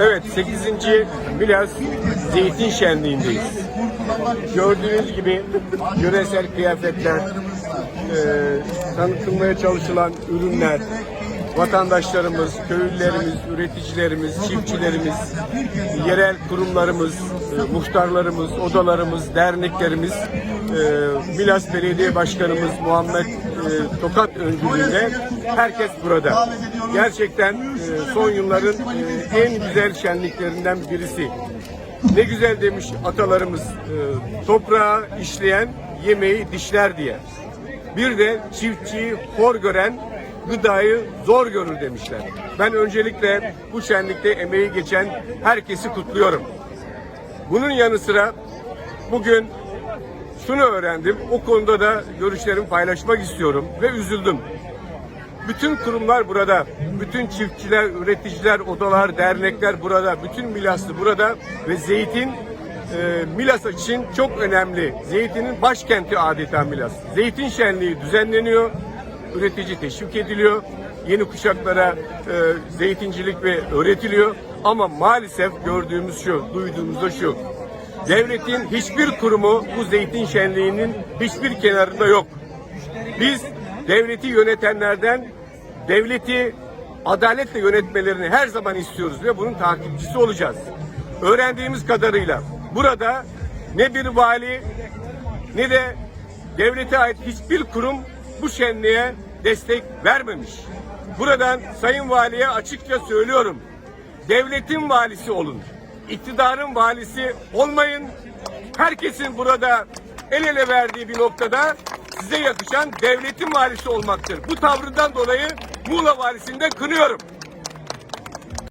Evet 8. Milas Zeytin Şenliği'ndeyiz. Gördüğünüz gibi yöresel kıyafetler, e, tanıtılmaya çalışılan ürünler, vatandaşlarımız, köylülerimiz, üreticilerimiz, çiftçilerimiz, yerel kurumlarımız, e, muhtarlarımız, odalarımız, derneklerimiz, e, Milas Belediye Başkanımız Muhammed e, Tokat öncülüğünde herkes burada. Gerçekten e, son yılların e, en güzel şenliklerinden birisi. Ne güzel demiş atalarımız, e, toprağı işleyen yemeği dişler diye. Bir de çiftçiyi hor gören gıdayı zor görür demişler. Ben öncelikle bu şenlikte emeği geçen herkesi kutluyorum. Bunun yanı sıra bugün şunu öğrendim. O konuda da görüşlerimi paylaşmak istiyorum ve üzüldüm. Bütün kurumlar burada, bütün çiftçiler, üreticiler, odalar, dernekler burada, bütün Milaslı burada ve zeytin e, Milas için çok önemli. Zeytinin başkenti adeta Milas. Zeytin şenliği düzenleniyor, üretici teşvik ediliyor, yeni kuşaklara e, zeytincilik ve öğretiliyor. Ama maalesef gördüğümüz şu, duyduğumuz da şu. Devletin hiçbir kurumu bu zeytin şenliğinin hiçbir kenarında yok. Biz devleti yönetenlerden devleti adaletle yönetmelerini her zaman istiyoruz ve bunun takipçisi olacağız. Öğrendiğimiz kadarıyla burada ne bir vali ne de devlete ait hiçbir kurum bu şenliğe destek vermemiş. Buradan Sayın Valiye açıkça söylüyorum. Devletin valisi olun. İktidarın valisi olmayın. Herkesin burada el ele verdiği bir noktada size yakışan devletin valisi olmaktır. Bu tavrından dolayı Muğla valisini de kınıyorum.